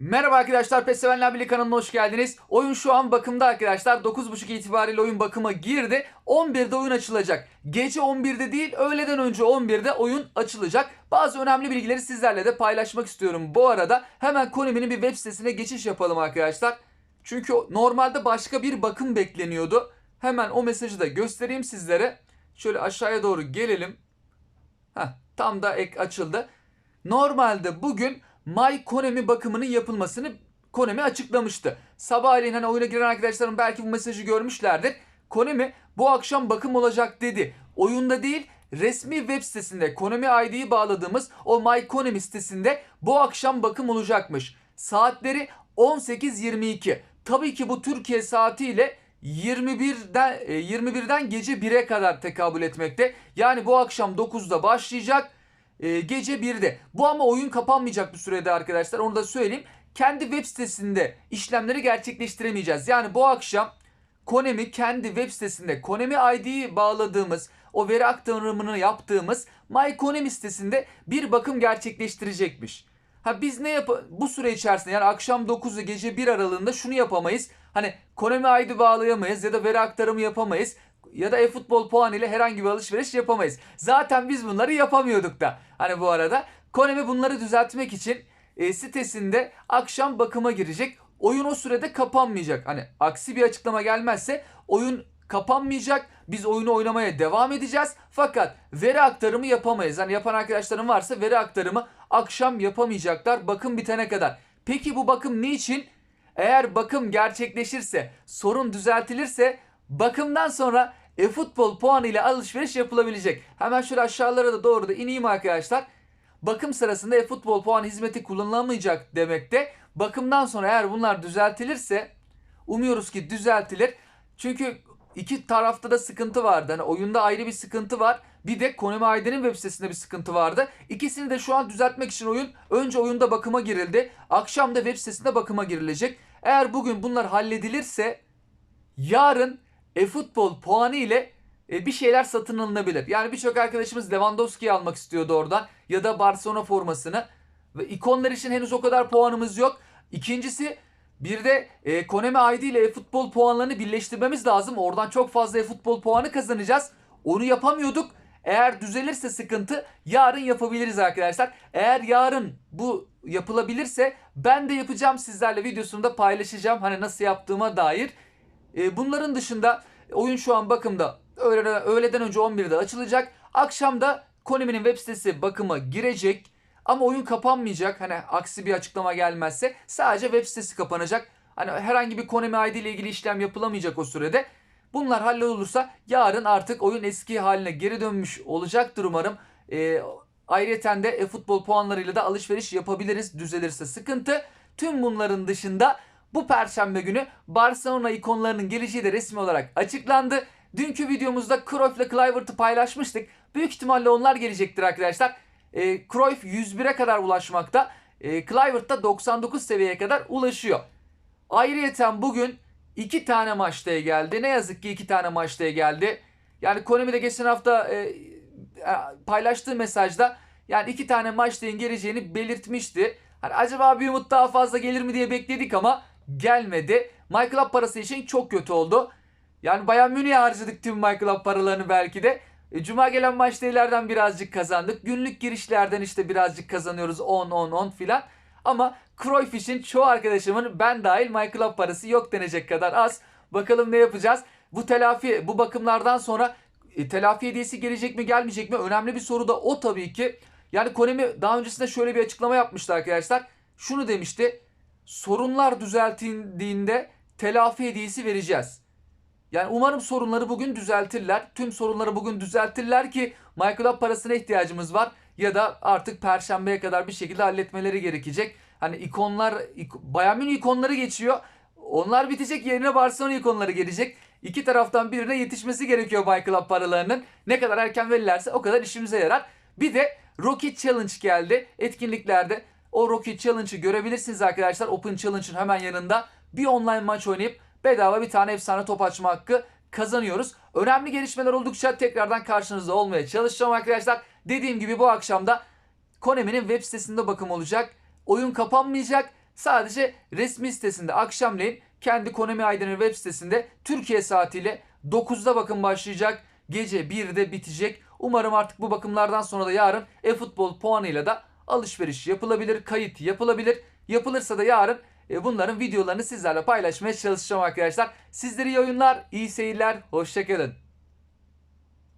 Merhaba arkadaşlar PES Birliği kanalına hoş geldiniz. Oyun şu an bakımda arkadaşlar. 9.30 itibariyle oyun bakıma girdi. 11'de oyun açılacak. Gece 11'de değil öğleden önce 11'de oyun açılacak. Bazı önemli bilgileri sizlerle de paylaşmak istiyorum. Bu arada hemen Konami'nin bir web sitesine geçiş yapalım arkadaşlar. Çünkü normalde başka bir bakım bekleniyordu. Hemen o mesajı da göstereyim sizlere. Şöyle aşağıya doğru gelelim. Heh, tam da ek açıldı. Normalde bugün My Konami bakımının yapılmasını Konami açıklamıştı. Sabahleyin hani oyuna giren arkadaşlarım belki bu mesajı görmüşlerdir. Konami bu akşam bakım olacak dedi. Oyunda değil resmi web sitesinde Konami ID'yi bağladığımız o My Konami sitesinde bu akşam bakım olacakmış. Saatleri 18.22. Tabii ki bu Türkiye saatiyle 21'den e, 21'den gece 1'e kadar tekabül etmekte. Yani bu akşam 9'da başlayacak. E, gece 1'de. Bu ama oyun kapanmayacak bu sürede arkadaşlar. Onu da söyleyeyim. Kendi web sitesinde işlemleri gerçekleştiremeyeceğiz. Yani bu akşam Konami kendi web sitesinde Konami ID'yi bağladığımız o veri aktarımını yaptığımız My Konami sitesinde bir bakım gerçekleştirecekmiş. Ha biz ne yap bu süre içerisinde yani akşam 9 ile gece 1 aralığında şunu yapamayız. Hani Konami ID bağlayamayız ya da veri aktarımı yapamayız ya da e-futbol puanı ile herhangi bir alışveriş yapamayız. Zaten biz bunları yapamıyorduk da. Hani bu arada Konami bunları düzeltmek için e, sitesinde akşam bakıma girecek. Oyun o sürede kapanmayacak. Hani aksi bir açıklama gelmezse oyun kapanmayacak. Biz oyunu oynamaya devam edeceğiz. Fakat veri aktarımı yapamayız. Hani yapan arkadaşlarım varsa veri aktarımı akşam yapamayacaklar bakım bitene kadar. Peki bu bakım niçin? Eğer bakım gerçekleşirse, sorun düzeltilirse bakımdan sonra e-futbol puanı ile alışveriş yapılabilecek. Hemen şöyle aşağılara da doğru da ineyim arkadaşlar. Bakım sırasında e-futbol puan hizmeti kullanılamayacak demekte. Bakımdan sonra eğer bunlar düzeltilirse umuyoruz ki düzeltilir. Çünkü iki tarafta da sıkıntı vardı. Hani oyunda ayrı bir sıkıntı var. Bir de Konami ID'nin web sitesinde bir sıkıntı vardı. İkisini de şu an düzeltmek için oyun önce oyunda bakıma girildi. Akşam da web sitesinde bakıma girilecek. Eğer bugün bunlar halledilirse yarın e-futbol puanı ile e, bir şeyler satın alınabilir. Yani birçok arkadaşımız Lewandowski'yi almak istiyordu oradan ya da Barcelona formasını. Ve ikonlar için henüz o kadar puanımız yok. İkincisi bir de e, Konami ID ile e-futbol puanlarını birleştirmemiz lazım. Oradan çok fazla e-futbol puanı kazanacağız. Onu yapamıyorduk. Eğer düzelirse sıkıntı yarın yapabiliriz arkadaşlar. Eğer yarın bu yapılabilirse ben de yapacağım sizlerle videosunu da paylaşacağım. Hani nasıl yaptığıma dair. E, bunların dışında oyun şu an bakımda öğleden, öğleden önce 11'de açılacak. Akşam da Konami'nin web sitesi bakıma girecek. Ama oyun kapanmayacak. Hani aksi bir açıklama gelmezse sadece web sitesi kapanacak. Hani herhangi bir Konami ID ile ilgili işlem yapılamayacak o sürede. Bunlar hallolursa yarın artık oyun eski haline geri dönmüş olacaktır umarım. Ee, ayrıca de e-futbol puanlarıyla da alışveriş yapabiliriz düzelirse sıkıntı. Tüm bunların dışında bu perşembe günü Barcelona ikonlarının geleceği de resmi olarak açıklandı. Dünkü videomuzda Cruyff ile Kluivert'ı paylaşmıştık. Büyük ihtimalle onlar gelecektir arkadaşlar. E, Cruyff 101'e kadar ulaşmakta. E, Kluivert da 99 seviyeye kadar ulaşıyor. Ayrıyeten bugün iki tane maçtaya geldi. Ne yazık ki iki tane maçtaya geldi. Yani Konami de geçen hafta e, e, paylaştığı mesajda yani iki tane maçtayın geleceğini belirtmişti. Hani acaba bir umut daha fazla gelir mi diye bekledik ama gelmedi. Michael Up parası için çok kötü oldu. Yani Bayern Münih'e harcadık tüm Michael Up paralarını belki de. E, Cuma gelen maçlardan birazcık kazandık. Günlük girişlerden işte birazcık kazanıyoruz 10-10-10 filan. Ama Cruyff için çoğu arkadaşımın ben dahil Michael Up parası yok denecek kadar az. Bakalım ne yapacağız? Bu telafi, bu bakımlardan sonra e, telafi hediyesi gelecek mi gelmeyecek mi? Önemli bir soru da o tabii ki. Yani Konami daha öncesinde şöyle bir açıklama yapmıştı arkadaşlar. Şunu demişti. Sorunlar düzeltildiğinde telafi hediyesi vereceğiz. Yani umarım sorunları bugün düzeltirler. Tüm sorunları bugün düzeltirler ki Michael Up parasına ihtiyacımız var. Ya da artık perşembeye kadar bir şekilde halletmeleri gerekecek. Hani ikonlar, ik Bayern ikonları geçiyor. Onlar bitecek yerine Barcelona ikonları gelecek. İki taraftan birine yetişmesi gerekiyor Michael Up paralarının. Ne kadar erken verirlerse o kadar işimize yarar. Bir de Rocket Challenge geldi etkinliklerde. O Rocket Challenge'ı görebilirsiniz arkadaşlar. Open Challenge'ın hemen yanında bir online maç oynayıp bedava bir tane efsane top açma hakkı kazanıyoruz. Önemli gelişmeler oldukça tekrardan karşınızda olmaya çalışacağım arkadaşlar. Dediğim gibi bu akşamda Konami'nin web sitesinde bakım olacak. Oyun kapanmayacak. Sadece resmi sitesinde akşamleyin kendi Konami Aydın'ın web sitesinde Türkiye saatiyle 9'da bakım başlayacak. Gece 1'de bitecek. Umarım artık bu bakımlardan sonra da yarın e-futbol puanıyla da alışveriş yapılabilir, kayıt yapılabilir. Yapılırsa da yarın e, bunların videolarını sizlerle paylaşmaya çalışacağım arkadaşlar. Sizlere iyi oyunlar, iyi seyirler, hoşçakalın.